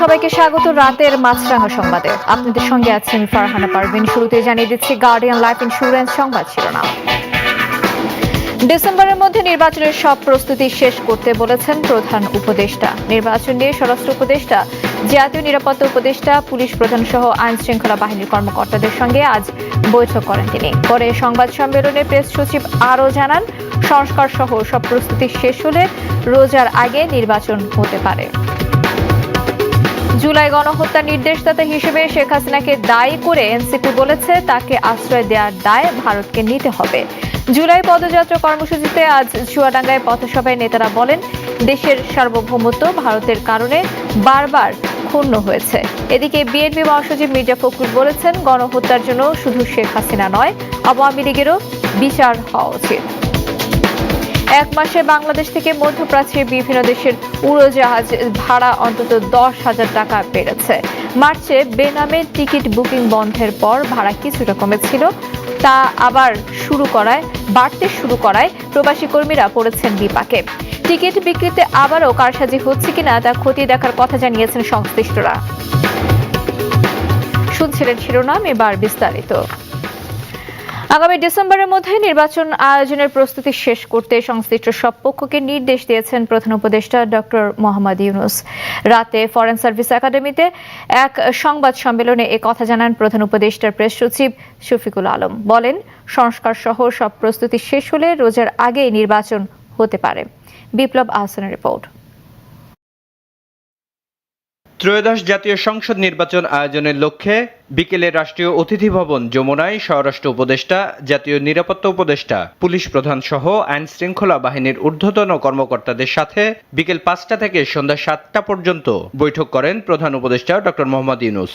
সবাইকে স্বাগত রাতের মাছরাঙা সংবাদে। আপনাদের সঙ্গে আছেন ফারহানা পারভিন। শুরুতে জানিয়ে দিচ্ছি গার্ডিয়ান লাইফ ইন্স্যুরেন্স সংবাদ শিরোনাম। ডিসেম্বরের মধ্যে নির্বাচনের সব প্রস্তুতি শেষ করতে বলেছেন প্রধান উপদেষ্টা। নির্বাচন নিয়ে স্বরাষ্ট্র উপদেষ্টা, জাতীয় নিরাপত্তা উপদেষ্টা, পুলিশ প্রধান সহ আইন শৃঙ্খলা বাহিনীর কর্মকর্তাদের সঙ্গে আজ বৈঠক করেন তিনি। পরে সংবাদ সম্মেলনে প্রেস সচিব আরও জানান সংস্কার সহ সব প্রস্তুতি শেষ হলে রোজার আগে নির্বাচন হতে পারে। জুলাই গণহত্যার নির্দেশদাতা হিসেবে শেখ হাসিনাকে দায়ী করে এনসিপি বলেছে, তাকে আশ্রয় দেওয়ার দায় ভারতকে নিতে হবে। জুলাই পদযাত্রা কর্মসূচিতে আজ চুয়াডাঙ্গায় পথসভায় নেতারা বলেন, দেশের সার্বভৌমত্ব ভারতের কারণে বারবার ক্ষুণ্ণ হয়েছে। এদিকে বিএনপি মহাসচিব মির্জা ফখরুল বলেছেন, গণহত্যার জন্য শুধু শেখ হাসিনা নয়, আওয়ামী লীগেরও বিচার হওয়া উচিত। এক মাসে বাংলাদেশ থেকে মধ্যপ্রাচ্যের বিভিন্ন দেশের উড়োজাহাজ ভাড়া অন্তত দশ হাজার টাকা বেড়েছে। মার্চে বেনামে টিকিট বুকিং বন্ধের পর ভাড়া কিছুটা কমেছিল। তা আবার শুরু করায়, বাড়তে শুরু করায় প্রবাসী কর্মীরা পড়েছেন বিপাকে। টিকিট বিক্রিতে আবারও কারসাজি হচ্ছে কিনা তা খতিয়ে দেখার কথা জানিয়েছেন সংশ্লিষ্টরা। শুনছিলেন শিরোনাম, এবার বিস্তারিত। আগামী ডিসেম্বরের মধ্যে নির্বাচন আয়োজনের প্রস্তুতি শেষ করতে সংশ্লিষ্ট সব পক্ষকে নির্দেশ দিয়েছেন প্রধান উপদেষ্টা ডক্টর মোহাম্মদ ইউনুস। রাতে ফরেন সার্ভিস একাডেমিতে এক সংবাদ সম্মেলনে এ কথা জানান প্রধান উপদেষ্টার প্রেস সচিব শফিকুল আলম। বলেন, সংস্কার সহ সব প্রস্তুতি শেষ হলে রোজার আগেই নির্বাচন হতে পারে। বিপ্লব আহসানের রিপোর্ট। ত্রয়োদশ জাতীয় সংসদ নির্বাচন আয়োজনের লক্ষ্যে বিকেলে রাষ্ট্রীয় অতিথি ভবন যমুনায় স্বরাষ্ট্র উপদেষ্টা, জাতীয় নিরাপত্তা উপদেষ্টা, পুলিশ প্রধান সহ আইন শৃঙ্খলা বাহিনীর ঊর্ধ্বতন কর্মকর্তাদের সাথে বিকেল পাঁচটা থেকে সন্ধ্যা সাতটা পর্যন্ত বৈঠক করেন প্রধান উপদেষ্টা ডক্টর মোহাম্মদ ইউনুস।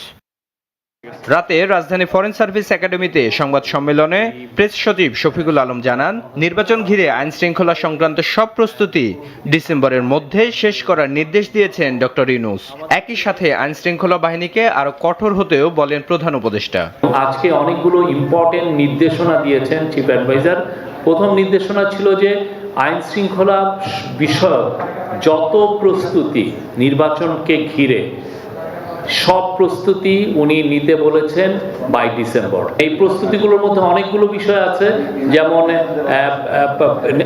রাতে রাজধানী ফরেন সার্ভিস একাডেমিতে সংবাদ সম্মেলনে প্রেস সচিব শফিকুল আলম জানান, নির্বাচন ঘিরে আইন শৃঙ্খলা সংক্রান্ত সব প্রস্তুতি ডিসেম্বরের মধ্যে শেষ করার নির্দেশ দিয়েছেন ডক্টর ইউনুস। একই সাথে আইন শৃঙ্খলা বাহিনীকে আরও কঠোর হতেও বলেন প্রধান উপদেষ্টা। আজকে অনেকগুলো ইম্পর্টেন্ট নির্দেশনা দিয়েছেন চিফ অ্যাডভাইজার প্রথম নির্দেশনা ছিল যে আইন শৃঙ্খলা বিষয়ক যত প্রস্তুতি নির্বাচনকে ঘিরে সব প্রস্তুতি উনি নিতে বলেছেন বাই ডিসেম্বর এই প্রস্তুতিগুলোর মধ্যে অনেকগুলো বিষয় আছে, যেমন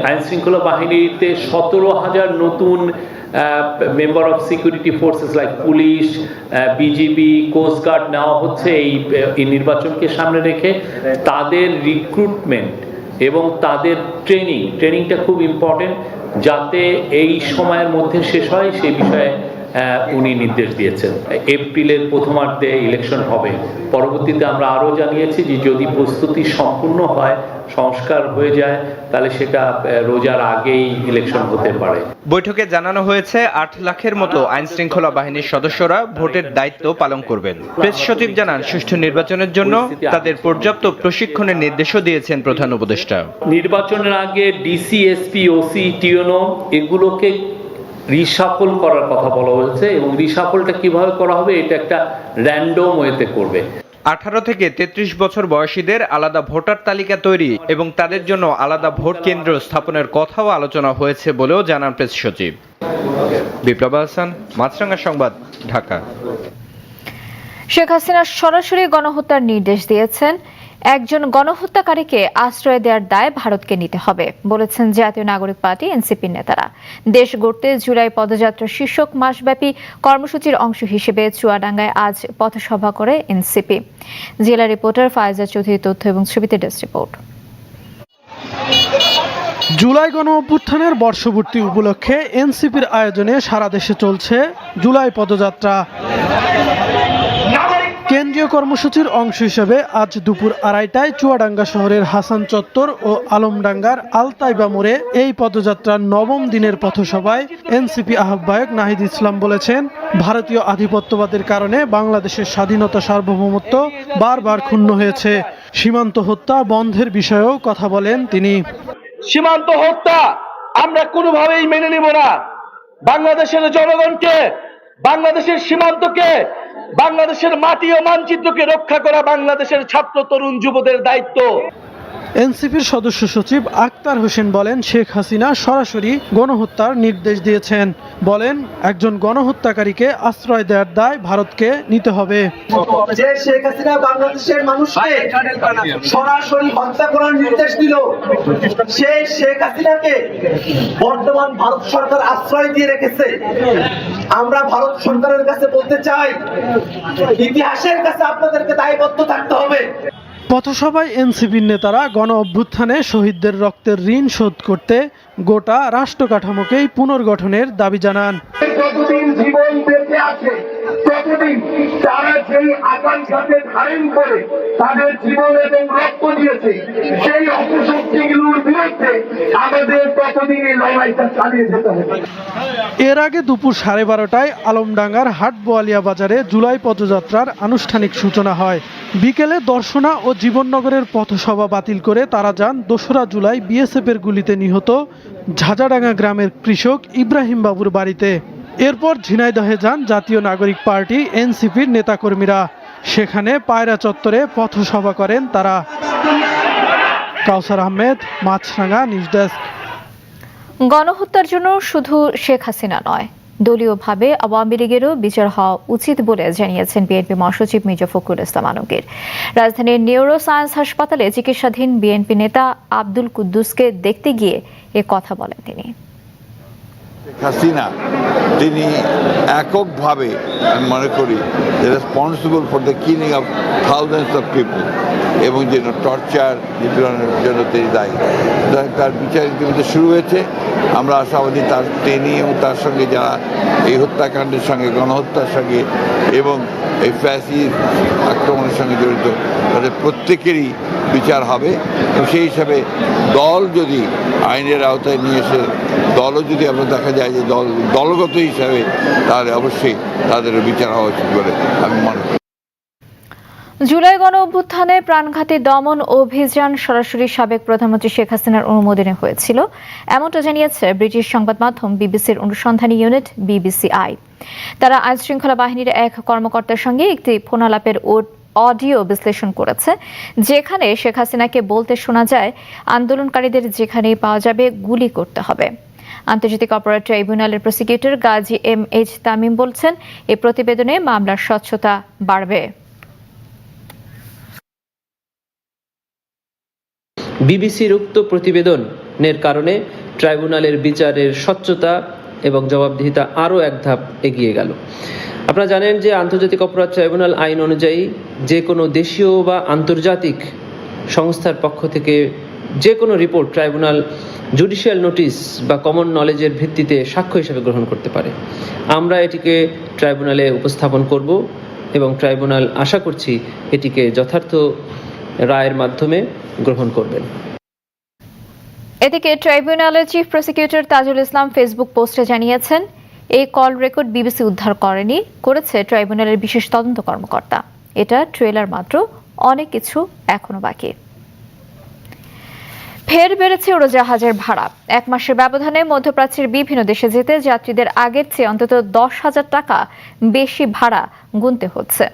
আইন শৃঙ্খলা বাহিনীতে সতেরো হাজার নতুন member of security forces like police BGB coastguard নেওয়া হচ্ছে এই নির্বাচনকে সামনে রেখে। তাদের রিক্রুটমেন্ট এবং তাদের ট্রেনিং ট্রেনিংটা খুব ইম্পর্টেন্ট যাতে এই সময়ের মধ্যে শেষ হয় সেই বিষয়ে উনি নির্দেশ দিয়েছেন। এপ্রিলের প্রথমার্ধে ইলেকশন হবে। পরবর্তীতে আমরা আরও জানিয়েছি যে যদি প্রস্তুতি সম্পূর্ণ হয় সংস্কার হয়ে যায় তাহলে সেটা রোজার আগেই ইলেকশন হতে পারে। বৈঠকে জানানো হয়েছে আট লাখের মতো আইন শৃঙ্খলা বাহিনীর সদস্যরা ভোটের দায়িত্ব পালন করবেন। প্রেস সচিব জানান সুষ্ঠু নির্বাচনের জন্য তাদের পর্যাপ্ত প্রশিক্ষণের নির্দেশও দিয়েছেন প্রধান উপদেষ্টা। নির্বাচনের আগে ডিসি এসপি ওসি টিওনো এগুলোকে রিসাফল করার কথা বলা হয়েছে এবং রিসাফলটা কীভাবে করা হবে এটা একটা র্যান্ডম ওয়েতে করবে। আঠারো থেকে তেত্রিশ বছর বয়সীদের আলাদা ভোটার তালিকা তৈরি এবং তাদের জন্য আলাদা ভোট কেন্দ্র স্থাপনের কথাও আলোচনা হয়েছে বলেও জানান প্রেস সচিব। বিপ্লব হাসান মাছরাঙ্গা সংবাদ ঢাকা। শেখ হাসিনা সরাসরি গণহত্যার নির্দেশ দিয়েছেন। একজন গণহত্যাকারীকে আশ্রয় দেওয়ার দায় ভারতকে নিতে হবে, বলেছেন জাতীয় নাগরিক পার্টি এনসিপির নেতারা। দেশ গড়তে জুলাই পদযাত্রা শীর্ষক মাসব্যাপী কর্মসূচির অংশ হিসেবে চুয়াডাঙ্গায় আজ পথসভা করে এনসিপি। জেলা রিপোর্টার ফায়জা চৌধুরী তথ্য এবং ছবিতে ডেস্ক রিপোর্ট। জুলাই গণ অভ্যুত্থানের বর্ষপূর্তি উপলক্ষে এনসিপির আয়োজনে সারা দেশে চলছে জুলাই পদযাত্রা। কর্মসূচির অংশ হিসেবে আজ দুপুর আড়াইটায় চুয়াডাঙ্গা শহরের হাসান চত্বর ও আলমডাঙ্গার আলতাইবা মোড়ে এই পদযাত্রার নবম দিনের পথসভায় এনসিপি আহ্বায়ক নাহিদ ইসলাম বলেছেন, ভারতীয় আধিপত্যবাদের কারণে বাংলাদেশের স্বাধীনতা সার্বভৌমত্ব বারবার ক্ষুণ্ণ হয়েছে। সীমান্ত হত্যা বন্ধের বিষয়েও কথা বলেন তিনি। সীমান্ত হত্যা আমরা কোনোভাবেই মেনে নিব না। বাংলাদেশের জনগণকে, বাংলাদেশের সীমান্তকে বাংলাদেশের মাটি ও মানচিত্রকে রক্ষা করা বাংলাদেশের ছাত্র তরুণ যুবদের দায়িত্ব। এনসিপির সদস্য সচিব আক্তার হোসেন বলেন শেখ হাসিনা সরাসরি গণহত্যার নির্দেশ দিয়েছেন। বলেন একজন গণহত্যাকারীকে আশ্রয় দেওয়ার দায় ভারতকে নিতে হবে। যে শেখ হাসিনা বাংলাদেশের মানুষকে সরাসরি হত্যা করার নির্দেশ দিল সেই শেখ হাসিনাকে বর্তমান ভারত সরকার আশ্রয় দিয়ে রেখেছে। আমরা ভারত সরকারের কাছে বলতে চাই ইতিহাসের কাছে আপনাদেরকে দায়বদ্ধ থাকতে হবে। পথসভায় এনসিপির নেতারা গণ অভ্যুত্থানে শহীদদের রক্তের ঋণ শোধ করতে গোটা রাষ্ট্র কাঠামোকেই পুনর্গঠনের দাবি জানান। জীবন বেঁচে আছে ততদিন তারা সেই আকাঙ্ক্ষাকে ধারণ করে তাদের জীবন এবং রক্ত দিয়েছে, সেই অপশক্তিগুলোর বিরুদ্ধে আমাদের ততদিন এই লড়াইটা চালিয়ে যেতে হবে। এর আগে দুপুর সাড়ে বারোটায় আলমডাঙ্গার হাট বোয়ালিয়া বাজারে জুলাই পদযাত্রার আনুষ্ঠানিক সূচনা হয়। বিকেলে দর্শনা ও জীবননগরের পথসভা বাতিল করে তারা যান দোসরা জুলাই বিএসএফের গুলিতে নিহত ঝাঁঝাডাঙ্গা গ্রামের কৃষক ইব্রাহিম বাবুর বাড়িতে। এরপর ঝিনাইদহে যান জাতীয় নাগরিক পার্টি, এনসিপির নেতাকর্মীরা। সেখানে পায়রা চত্বরে পথসভা করেন তারা। Kawsar Ahmed Maasranga news desk. গণহত্যার জন্য শুধু শেখ হাসিনা নয়, দলীয়ভাবে আওয়ামী লীগেরও বিচার হওয়া উচিত বলে জানিয়েছেন বিএনপি মহাসচিব মির্জা ফখরুল ইসলাম আলমগীর। রাজধানীর নিউরো সায়েন্স হাসপাতালে চিকিৎসাধীন বিএনপি নেতা আব্দুল কুদ্দুসকে দেখতে গিয়ে এ কথা বলেন তিনি। হাসিনা তিনি এককভাবে আমি মনে করি responsible for the killing of thousands of people এবং যেন টর্চার নিপীড়নের জন্য তিনি দায়ী। তার বিচার ইতিমধ্যে শুরু হয়েছে। আমরা আশাবাদী তার তিনি এবং তার সঙ্গে যারা এই হত্যাকাণ্ডের সঙ্গে, গণহত্যার সঙ্গে এবং এই ফ্যাসির আক্রমণের সঙ্গে জড়িত, তাদের প্রত্যেকেরই বিচার হবে। সেই হিসাবে দল যদি আইনের আওতায় নিয়ে এসে, দলও যদি আমরা দেখা যায় যে দল দলগত হিসাবে, তাহলে অবশ্যই তাদেরও বিচার হওয়া উচিত বলে আমি মনে করি। জুলাই গণ অভ্যুত্থানে প্রাণঘাতী দমন অভিযান সরাসরি সাবেক প্রধানমন্ত্রী শেখ হাসিনার অনুমোদনে হয়েছিল। এমনটা জানিয়েছে ব্রিটিশ সংবাদ মাধ্যম বিবিসির অনুসন্ধানী ইউনিট বিবিসিআই। তারা আইন শৃঙ্খলা বাহিনীর এক কর্মকর্তার সঙ্গে একটি ফোনালাপের অডিও বিশ্লেষণ করেছে, যেখানে শেখ হাসিনাকে বলতে শোনা যায়, আন্দোলনকারীদের যেখানেই পাওয়া যাবে গুলি করতে হবে। আন্তর্জাতিক অপরাধ ট্রাইব্যুনালের prosecutor Gazi M H Tamim বলছেন এই প্রতিবেদনে মামলার স্বচ্ছতা বাড়বে। বিবিসির উক্ত প্রতিবেদনের কারণে ট্রাইব্যুনালের বিচারের স্বচ্ছতা এবং জবাবদিহিতা আরও এক ধাপ এগিয়ে গেল। আপনারা জানেন যে আন্তর্জাতিক অপরাধ ট্রাইব্যুনাল আইন অনুযায়ী যে কোনো দেশীয় বা আন্তর্জাতিক সংস্থার পক্ষ থেকে যে কোনো রিপোর্ট ট্রাইব্যুনাল জুডিশিয়াল নোটিশ বা কমন নলেজের ভিত্তিতে সাক্ষ্য হিসেবে গ্রহণ করতে পারে। আমরা এটিকে ট্রাইব্যুনালে উপস্থাপন করব এবং ট্রাইব্যুনাল আশা করছি এটিকে যথার্থ রায়ের মাধ্যমে গ্রহণ করবেন। এদিকে ট্রাইব্যুনালের chief prosecutor Tajul Islam Facebook পোস্টে জানিয়েছেন, এই কল রেকর্ড বিবিসি উদ্ধার করেনি, করেছে ট্রাইব্যুনালের বিশেষ তদন্ত কর্মকর্তা। এটা ট্রেলার মাত্র, অনেক কিছু এখনও বাকি। ফের বেড়েছে উড়োজাহাজের ভাড়া। এক মাসের ব্যবধানে মধ্যপ্রাচ্যের বিভিন্ন দেশে যেতে যাত্রীদের আগের চেয়ে অন্তত দশ হাজার টাকা বেশি ভাড়া গুনতে হচ্ছে।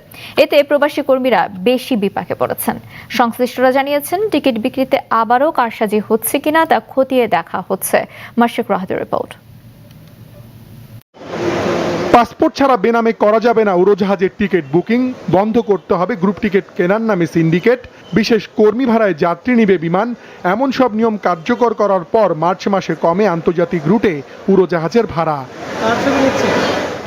এতে প্রবাসী কর্মীরা বেশি বিপাকে পড়েছেন। সংশ্লিষ্টরা জানিয়েছেন, টিকিট বিক্রিতে আবারও কারসাজি হচ্ছে কিনা তা খতিয়ে দেখা হচ্ছে। মাসিক রাহাতের রিপোর্ট। পাসপোর্ট ছাড়া বেনামে করা যাবে না উড়োজাহাজের টিকিট বুকিং। বন্ধ করতে হবে গ্রুপ টিকিট কেনার নামে সিন্ডিকেট। বিশেষ কর্মী ভাড়ায় যাত্রী নিবে বিমান। এমন সব নিয়ম কার্যকর করার পর মার্চ মাসে কমে আন্তর্জাতিক রুটে উড়োজাহাজের ভাড়া।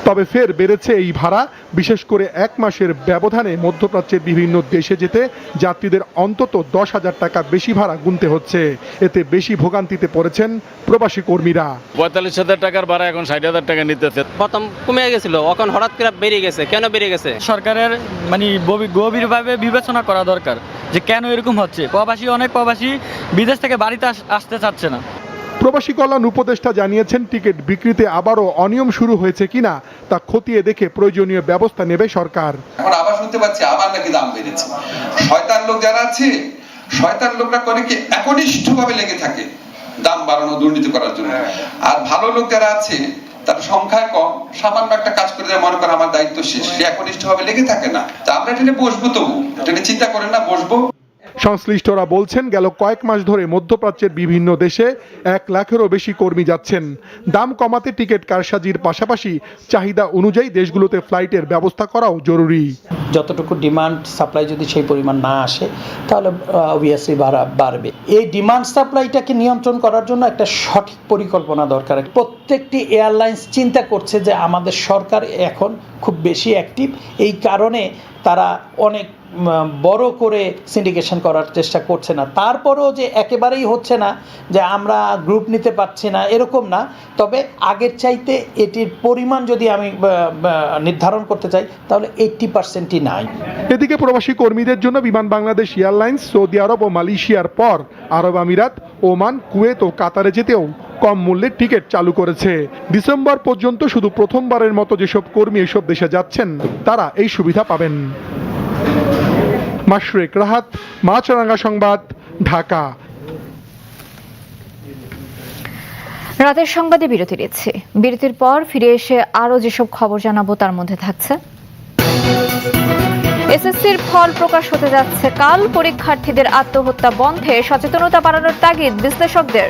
তবে ফের বেড়েছে এই ভাড়া। বিশেষ করে এক মাসের ব্যবধানে মধ্যপ্রাচ্যের বিভিন্ন দেশে যেতে যাত্রীদের অন্তত দশ হাজার টাকা বেশি ভাড়া গুনতে হচ্ছে। এতে বেশি ভোগান্তিতে পড়েছেন প্রবাসী কর্মীরা। পঁয়তাল্লিশ হাজার টাকার ভাড়া এখন ষাট হাজার টাকা নিতেছে। প্রথম কমে গেছিল এখন হঠাৎ করে বেড়ে গেছে। কেন বেড়ে গেছে? সরকারের মানে গভীর- গভীরভাবে বিবেচনা করা দরকার যে কেন এরকম হচ্ছে। প্রবাসী অনেক প্রবাসী বিদেশ থেকে বাড়িতে আস- আসতে চাচ্ছে না। প্রবাসী কল্যাণ উপদেষ্টা জানিয়েছেন টিকিট বিক্রিতে আবারও অনিয়ম শুরু হয়েছে কিনা তা খতিয়ে দেখে প্রয়োজনীয় ব্যবস্থা নেবে সরকার। এখন আবার শুনতে পাচ্ছি আবার নাকি দাম বেড়েছে। শয়তান লোক যারা আছে শয়তান লোকরা করে কি একনিষ্ঠ ভাবে লেগে থাকে দাম বাড়ানো দুর্নীতি করার জন্য। আর ভালো লোক যারা আছে তার সংখ্যায় কম সামান্য একটা কাজ করে দেয় মনে করে আমার দায়িত্ব শেষ। সে একনিষ্ঠ ভাবে লেগে থাকে না। তা আমরা এটা নিয়ে বসবো তবু। এটা নিয়ে চিন্তা করেন না বসবো। সংশ্লিষ্টরা বলছেন, গেল কয়েক মাস ধরে মধ্যপ্রাচ্যের বিভিন্ন দেশে এক লাখেরও বেশি কর্মী যাচ্ছেন। দাম কমাতে টিকিট কারসাজির পাশাপাশি চাহিদা অনুযায়ী দেশগুলোতে ফ্লাইটের ব্যবস্থা করাও জরুরি। যতটুকু ডিমান্ড সাপ্লাই যদি সেই পরিমাণ না আসে, তাহলে অবভিয়াসলি বাড়া, বাড়বে। এই ডিমান্ড সাপ্লাইটাকে নিয়ন্ত্রণ করার জন্য একটা সঠিক পরিকল্পনা দরকার। প্রত্যেকটি এয়ারলাইন্স চিন্তা করছে যে আমাদের সরকার এখন খুব বেশি অ্যাক্টিভ এই কারণে তারা অনেক বড় করে সিন্ডিকেশন করার চেষ্টা করছে না। তারপরেও যে একেবারেই হচ্ছে না, যে আমরা গ্রুপ নিতে পারছি না, এরকম না। তবে আগের চাইতে এটির পরিমাণ যদি আমি নির্ধারণ করতে চাই, তাহলে এইট্টি পার্সেন্টই নাই। এদিকে প্রবাসী কর্মীদের জন্য বিমান বাংলাদেশ এয়ারলাইন্স, সৌদি আরব ও মালয়েশিয়ার পর আরব আমিরাত, ওমান, কুয়েত ও কাতারে যেতেও কম মূল্যের টিকিট চালু করেছে। ডিসেম্বর পর্যন্ত শুধু প্রথমবারের মতো যেসব কর্মী এসব দেশে যাচ্ছেন, তারা এই সুবিধা পাবেন। মাশরেক রাহাত মাছরাঙ্গা সংবাদ, ঢাকা। রাতের সংবাদে বিরতি দিচ্ছি বিরতির পর ফিরে এসে আরও যেসব খবর জানাব তার মধ্যে থাকছে। এসএসসির ফল প্রকাশ হতে যাচ্ছে। কাল পরীক্ষার্থীদের আত্মহত্যা বন্ধে সচেতনতা বাড়ানোর তাগিদ বিশ্লেষকদের।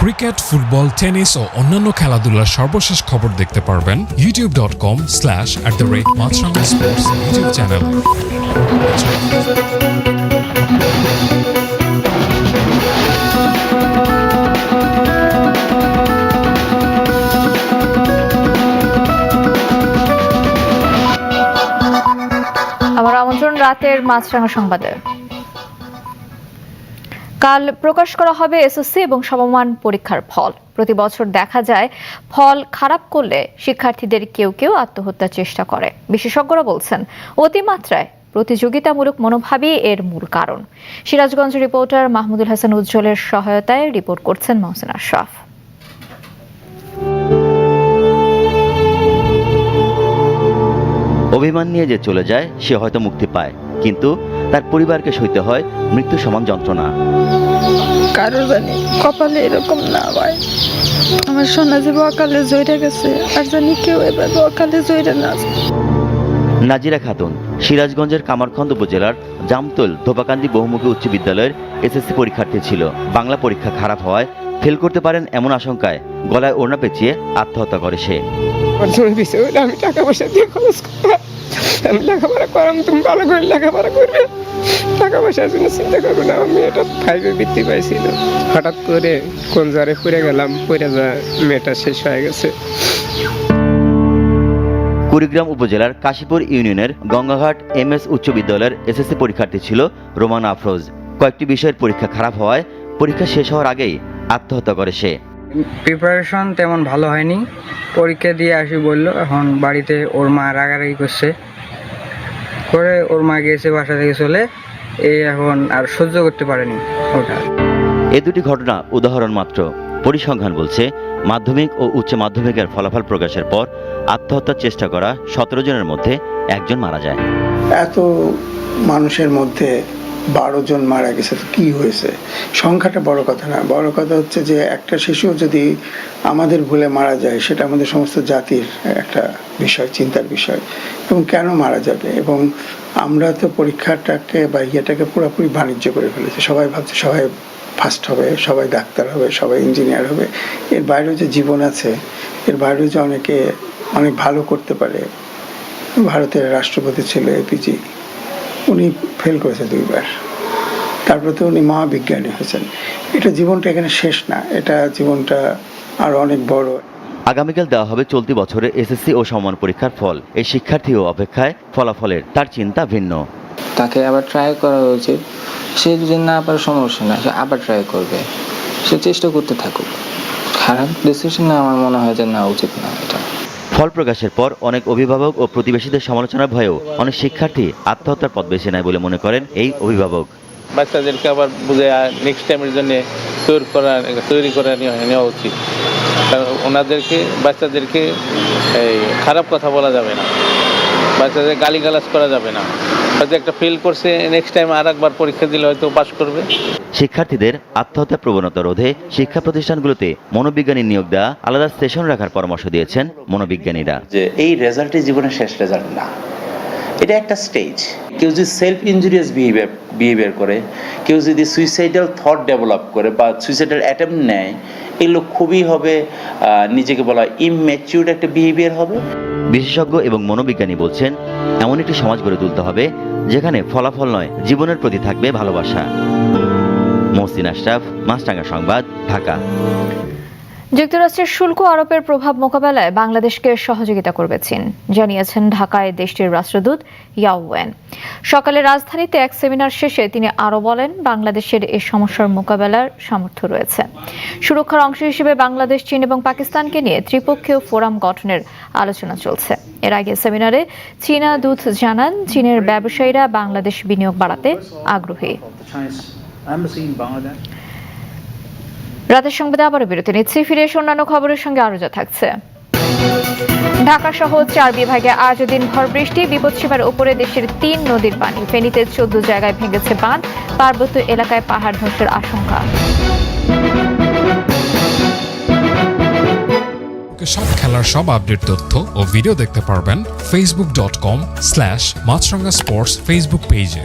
ক্রিকেট ফুটবল টেনিস ও অন্যান্য খেলাধুলার সর্বশেষ খবর দেখতে পারবেন YouTube dot com slash at the rate Maasranga sports YouTube channel আমার আমন্ত্রণ রাতের মাছরাঙা সংবাদে। কাল প্রকাশ করা হবে এসএসসি এবং সমমান পরীক্ষার ফল। প্রতি বছর দেখা যায়, ফল খারাপ করলে শিক্ষার্থীদের কেউ কেউ আত্মহত্যার চেষ্টা করে। বিশেষজ্ঞরা বলছেন, অতিমাত্রায় প্রতিযোগিতামূলক মনোভাবই এর মূল কারণ। সিরাজগঞ্জ রিপোর্টার মাহমুদুল হাসান উজ্জ্বলের সহায়তায় রিপোর্ট করছেন মহসেন আশরাফ। অভিমান নিয়ে যে চলে যায়, সে হয়তো মুক্তি পায়। কিন্তু তার পরিবারকে সইতে হয় মৃত্যু সমান যন্ত্রণা। কারোর জানি কপালে এরকম না হয়। আমার সোনা যে অকালে জয়রে গেছে আর জানি কেউ এবার অকালে জয়রে না। নাজিরা খাতুন সিরাজগঞ্জের কামারখন্দ উপজেলার জামতল ধোপাকান্দি বহুমুখী উচ্চ বিদ্যালয়ের এসএসসি পরীক্ষার্থী ছিল। বাংলা পরীক্ষা খারাপ হওয়ায় ফেল করতে পারেন এমন আশঙ্কায় গলায় ওড়না পেঁচিয়ে আত্মহত্যা করে সে। জোর দিছে ওইটা আমি টাকা পয়সা দিয়ে খরচ করব। আমি লেখাপড়া করাম তুমি ভালো করে লেখাপড়া করবে। টাকা পয়সার জন্য চিন্তা করব না, আমি এটা ফাইভে বৃত্তি পাইছিল। হঠাৎ করে কোন জ্বরে পড়ে গেলাম, পড়ে যা মেয়েটা শেষ হয়ে গেছে। কুড়িগ্রাম উপজেলার কাশীপুর ইউনিয়নের গঙ্গাঘাট এম এস উচ্চ বিদ্যালয়ের এসএসসি পরীক্ষার্থী ছিল রোমান আফরোজ। কয়েকটি বিষয়ের পরীক্ষা খারাপ হওয়ায় পরীক্ষা শেষ হওয়ার আগেই আত্মহত্যা করে সে। প্রিপারেশন তেমন ভালো হয়নি। পরীক্ষা দিয়ে আসি বলল এখন বাড়িতে ওর মা রাগারাগি করছে। করে ওর মা গেছে বাসা থেকে চলে এই এখন আর সহ্য করতে পারেনি ওটা। এ দুটি ঘটনা উদাহরণ মাত্র। পরিসংখ্যান বলছে মাধ্যমিক ও উচ্চ মাধ্যমিকের ফলাফল প্রকাশের পর আত্মহত্যার চেষ্টা করা সতেরো জনের মধ্যে একজন মারা যায়। এত মানুষের মধ্যে বারো জন মারা গেছে, তো কি হয়েছে? সংখ্যাটা বড় কথা না। বড় কথা হচ্ছে যে, একটা শিশু যদি আমাদের ভুলে মারা যায়, সেটা আমাদের সমস্ত জাতির একটা বিষয়, চিন্তার বিষয়। এবং কেন মারা যাবে? এবং আমরা তো পরীক্ষাটাকে বা ইয়েটাকে পুরোপুরি বাণিজ্য করে ফেলেছি। সবাই ভাবছে, সবাই ফার্স্ট হবে, সবাই ডাক্তার হবে, সবাই ইঞ্জিনিয়ার হবে। এর বাইরেও যে জীবন আছে, এর বাইরেও যে অনেকে অনেক ভালো করতে পারে। ভারতের রাষ্ট্রপতি ছিল এপিজি উনি ফেল করেছে দুইবার। তারপরে তো উনি মহাবিজ্ঞানী হয়েছেন। এটা জীবনটা এখানে শেষ না এটা জীবনটা আরও অনেক বড়। আগামীকাল দেওয়া হবে চলতি বছরের এসএসসি ও সমান পরীক্ষার ফল। এই শিক্ষার্থীও অপেক্ষায় ফলাফলের তার চিন্তা ভিন্ন। তাকে আবার ট্রাই করা উচিত। সে যদি না পারে সমস্যা না সে আবার ট্রাই করবে। সে চেষ্টা করতে থাকুক। খারাপ ডিসিশন আমার মনে হয় যে না উচিত না এটা। ফল প্রকাশের পর অনেক অভিভাবক ও প্রতিবেশীদের সমালোচনার ভয়েও অনেক শিক্ষার্থী আত্মহত্যার পথ বেছে নেয় বলে মনে করেন এই অভিভাবক। বাচ্চাদেরকে আবার বুঝে নেক্সট টাইমের জন্য তৈরি করা তৈরি করা নেওয়া উচিত। কারণ ওনাদেরকে, বাচ্চাদেরকে এই খারাপ কথা বলা যাবে না। বাচ্চাদের গালিগালাজ করা যাবে না। হয়তো একটা ফেল করছে নেক্সট টাইম আর একবার পরীক্ষা দিলে হয়তো পাশ করবে। শিক্ষার্থীদের আত্মহত্যা প্রবণতা রোধে শিক্ষা প্রতিষ্ঠানগুলোতে মনোবিজ্ঞানী নিয়োগ দেওয়া আলাদা সেশন রাখার পরামর্শ দিয়েছেন মনোবিজ্ঞানীরা। যে এই রেজাল্টই জীবনের শেষ রেজাল্ট না। এটা একটা স্টেজ কেউ যদি সেলফ ইঞ্জুরিয়াস বিহেভিয়ার বিহেভিয়ার করে কেউ যদি সুইসাইডাল থট ডেভেলপ করে বা সুইসাইডাল অ্যাটেম্প নেয় এগুলো খুবই হবে নিজেকে বলা ইমম্যাচিউর একটা বিহেভিয়ার হবে। বিশেষজ্ঞ এবং মনোবিজ্ঞানী বলছেন এমন একটি সমাজ গড়ে তুলতে হবে যেখানে ফলাফল নয় জীবনের প্রতি থাকবে ভালোবাসা। মহসিন আশরাফ মাছরাঙ্গা সংবাদ ঢাকা। যুক্তরাষ্ট্রের শুল্ক আরোপের প্রভাব মোকাবেলায় বাংলাদেশকে সহযোগিতা করবে চীন, জানিয়েছেন ঢাকায় দেশটির রাষ্ট্রদূত ইয়াওয়েন সকালে রাজধানীতে এক সেমিনার শেষে তিনি আরও বলেন, বাংলাদেশের এই সমস্যার মোকাবেলার সামর্থ্য রয়েছে। সুরক্ষার অংশ হিসেবে বাংলাদেশ, চীন এবং পাকিস্তানকে নিয়ে ত্রিপক্ষীয় ফোরাম গঠনের আলোচনা চলছে। এর আগে সেমিনারে চীনা দূত জানান, চীনের ব্যবসায়ীরা বাংলাদেশ বিনিয়োগ বাড়াতে আগ্রহী। রাতের সংবাদে আবারও বিরতি নিচ্ছি। ফিরে এসে অন্যান্য খবরের সঙ্গে আরও যা থাকছে। ঢাকা সহ চার বিভাগে আজ দিনভর বৃষ্টি। বিপদসীমার উপরে দেশের তিন নদীর পানি। ফেনীতে চোদ্দ জায়গায় ভেঙেছে বাঁধ। পার্বত্য এলাকায় পাহাড় ধসের আশঙ্কা। সব খেলার সব আপডেট তথ্য ও ভিডিও দেখতে পারবেন Facebook dot com slash Maasranga sports Facebook পেজে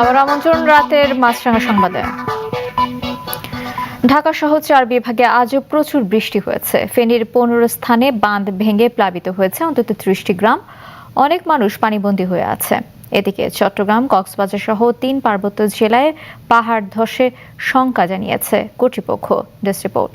আবার আমন্ত্রণ রাতের মাছরাঙা সংবাদে। ঢাকা সহ চার বিভাগে আজও প্রচুর বৃষ্টি হয়েছে। ফেনীর পনেরো স্থানে বাঁধ ভেঙে প্লাবিত হয়েছে অন্তত ত্রিশটি গ্রাম। অনেক মানুষ পানিবন্দী হয়ে আছে। এদিকে চট্টগ্রাম কক্সবাজার সহ তিন পার্বত্য জেলায় পাহাড় ধসে শঙ্কা জানিয়েছে কর্তৃপক্ষ। Desk report.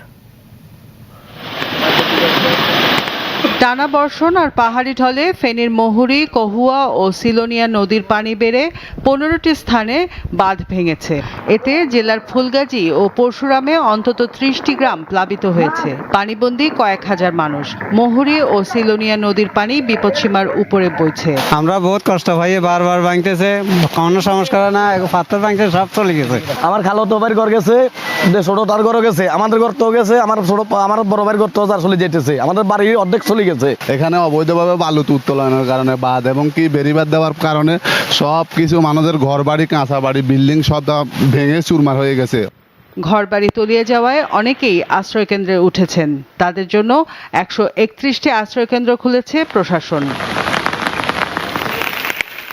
টানা বর্ষণ আর পাহাড়ি ঢলে ফেনীর মহুরী কহুয়া ও সিলোনিয়া নদীর পানি বেড়ে পনেরোটি স্থানে বাঁধ ভেঙেছে। এতে জেলার ফুলগাজী ও পরশুরামে অন্তত ত্রিশটি গ্রাম প্লাবিত হয়েছে। পানিবন্দী কয়েক হাজার মানুষ। মহুরী ও সিলোনিয়া নদীর পানি বিপদসীমার উপরে বইছে। আমরা বহুত কষ্ট ভাই বারবার ভাঙতেছে। কোনো সংস্কার না পাথর ভাঙতে সব চলে গেছে। আমার খালো তো বাড়ি ঘর গেছে যে ছোট তার ঘরও গেছে আমাদের ঘর তো গেছে আমার ছোট আমার বড় ভাইয়ের ঘর তো চলে যেতেছে আমাদের বাড়ি অর্ধেক চলে গেছে। এখানে অবৈধভাবে বালু উত্তোলনের কারণে বাঁধ এবং কি বেরিবাদ দেওয়ার কারণে সব কিছু মানুষের ঘর বাড়ি কাঁচা বাড়ি বিল্ডিং সব ভেঙে চুরমার হয়ে গেছে। ঘর বাড়ি তলিয়ে যাওয়ায় অনেকেই আশ্রয়কেন্দ্রে উঠেছেন। তাদের জন্য একশো একত্রিশটি আশ্রয়কেন্দ্র খুলেছে প্রশাসন।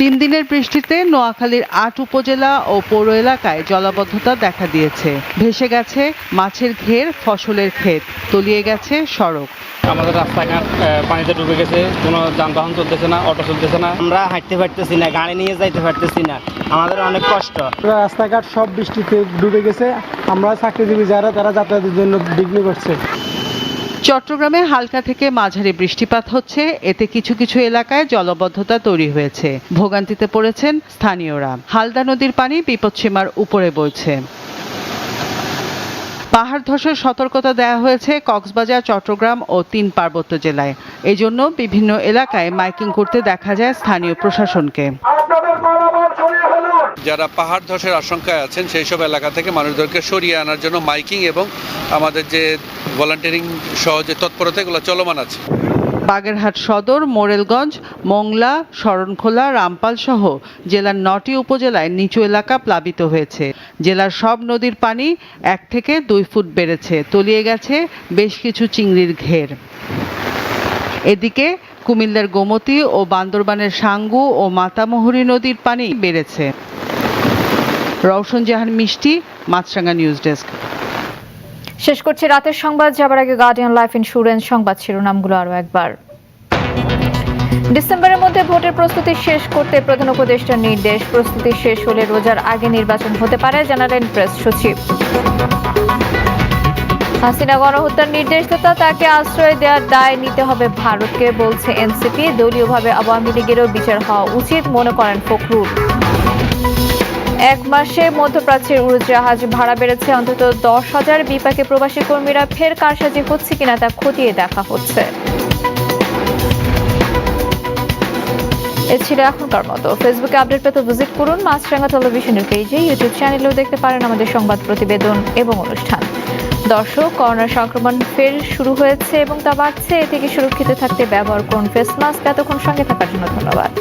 তিন দিনের বৃষ্টিতে নোয়াখালীর আট উপজেলা ও পৌর এলাকায় জলাবদ্ধতা দেখা দিয়েছে। ভেসে গেছে মাছের ঘের ফসলের ক্ষেত তলিয়ে গেছে সড়ক। আমাদের রাস্তাঘাট পানিতে ডুবে গেছে কোনো যানবাহন চলতেছে না অটো চলতেছে না। আমরা হাঁটতে পারতেছি না গাড়ি নিয়ে যাইতে পারতেছি না। আমাদের অনেক কষ্ট। রাস্তাঘাট সব বৃষ্টিতে ডুবে গেছে। আমরা চাকরিজীবী যারা তারা যাতায়াতের জন্য বিঘ্ন করছে। চট্টগ্রামে হালকা থেকে মাঝারি বৃষ্টিপাত হচ্ছে। এতে কিছু কিছু এলাকায় জলবদ্ধতা তৈরি হয়েছে। ভোগান্তিতে পড়েছেন স্থানীয়রা। হালদা নদীর পানি বিপদসীমার উপরে বইছে। পাহাড় ধসের সতর্কতা দেওয়া হয়েছে কক্সবাজার চট্টগ্রাম ও তিন পার্বত্য জেলায়। এই জন্য বিভিন্ন এলাকায় মাইকিং করতে দেখা যায় স্থানীয় প্রশাসনকে। যারা পাহাড় ধসের আশঙ্কায় আছেন সেই সব এলাকা থেকে মানুষদেরকে সরিয়ে আনার জন্য মাইকিং এবং আমাদের যে ভলান্টিয়ারিং সহ যে তৎপরতা, এগুলো চলমান আছে। বাগেরহাট সদর, মোরেলগঞ্জ, মোংলা, শরণখোলা, রামপাল সহ জেলার নটি উপজেলায় নিচু এলাকা প্লাবিত হয়েছে। জেলার সব নদীর পানি এক থেকে দুই ফুট বেড়েছে, তলিয়ে গেছে বেশ কিছু চিংড়ির ঘের। এদিকে কুমিল্লার গোমতী ও বান্দরবানের সাঙ্গু ও মাতামহুরী নদীর পানি বেড়েছে। রওশন জাহান মিষ্টি মাছরাঙ্গা নিউজ ডেস্ক। শেষ করছি রাতের সংবাদ। যাবার আগে গার্ডিয়ান লাইফ ইন্স্যুরেন্স সংবাদ শিরোনামগুলো আরও একবার। ডিসেম্বরের মধ্যে ভোটের প্রস্তুতি শেষ করতে প্রধান উপদেষ্টার নির্দেশ। প্রস্তুতি শেষ হলে রোজার আগে নির্বাচন হতে পারে, জানালেন প্রেস সচিব। হাসিনা গণহত্যার নির্দেশদাতা তাকে আশ্রয় দেওয়ার দায় নিতে হবে ভারতকে, বলছে এনসিপি। দলীয়ভাবে আওয়ামী লীগেরও বিচার হওয়া উচিত, মনে করেন ফখরুল। এক মাসে মধ্যপ্রাচ্যের উড়োজাহাজ ভাড়া বেড়েছে, অন্তত দশ হাজার বিপাকে প্রবাসী কর্মীরা ফের কারসাজি হচ্ছে কিনা তা খতিয়ে দেখা হচ্ছে। এ ছিল এখনকার মতো। ফেসবুকে আপডেট পেতে ভিজিট করুন মাছরাঙ্গা টেলিভিশনের পেজে, ইউটিউব চ্যানেলেও দেখতে পারেন আমাদের সংবাদ প্রতিবেদন এবং অনুষ্ঠান। দর্শক করোনা সংক্রমণ ফের শুরু হয়েছে এবং তা বাড়ছে। এ থেকে সুরক্ষিত থাকতে ব্যবহার করুন ফেস মাস্ক। এতক্ষণ সঙ্গে থাকার জন্য ধন্যবাদ।